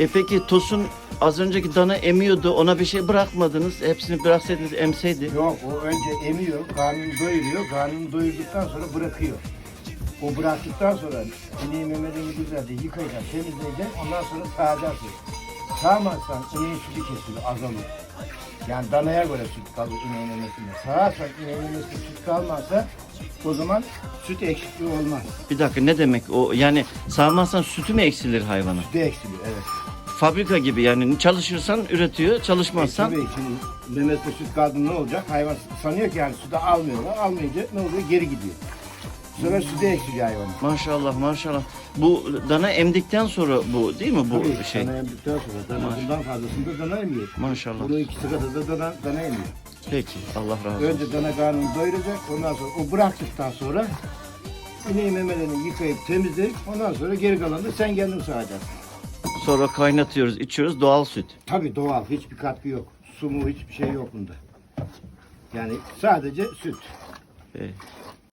E peki Tosun az önceki dana emiyordu. Ona bir şey bırakmadınız. Hepsini bıraksaydınız emseydi. Yok o önce emiyor, karnını doyuruyor. Karnını doyurduktan sonra bırakıyor. O bıraktıktan sonra ineği memelerini güzelce yıkayacaksın, temizleyeceksin. Ondan sonra sağacaksın. Sağmazsan ineğin sütü kesilir, azalır. Yani danaya göre süt kalır ineğin memesinde. Sağarsan ineğin memesinde süt kalmazsa o zaman süt eksikliği olmaz. Bir dakika ne demek o? Yani sağmazsan sütü mü eksilir hayvanın? Sütü eksiliyor evet. Fabrika gibi yani çalışırsan üretiyor, çalışmazsan Tabii şimdi memesinde süt kaldı ne olacak? Hayvan sanıyor ki yani sütü almıyorlar. Almayınca ne oluyor? Geri gidiyor. Bu sefer sütü eksiliyor hayvanın. maşallah maşallah. Bu dana emdikten sonra bu değil mi bu Tabii, şey? Dana emdikten sonra dana bundan fazlasını da dana emiyor. Maşallah. Bunun ikisi kadar da dana, dana emiyor. Peki Allah razı olsun. Önce dana karnını doyuracak, ondan sonra o bıraktıktan sonra ineğin memelerini yıkayıp temizleyip ondan sonra geri kalanını sen kendin sağacaksın. Sonra kaynatıyoruz, içiyoruz doğal süt. Tabii doğal, hiçbir katkı yok. Su mu hiçbir şey yok bunda. Yani sadece süt. Ee,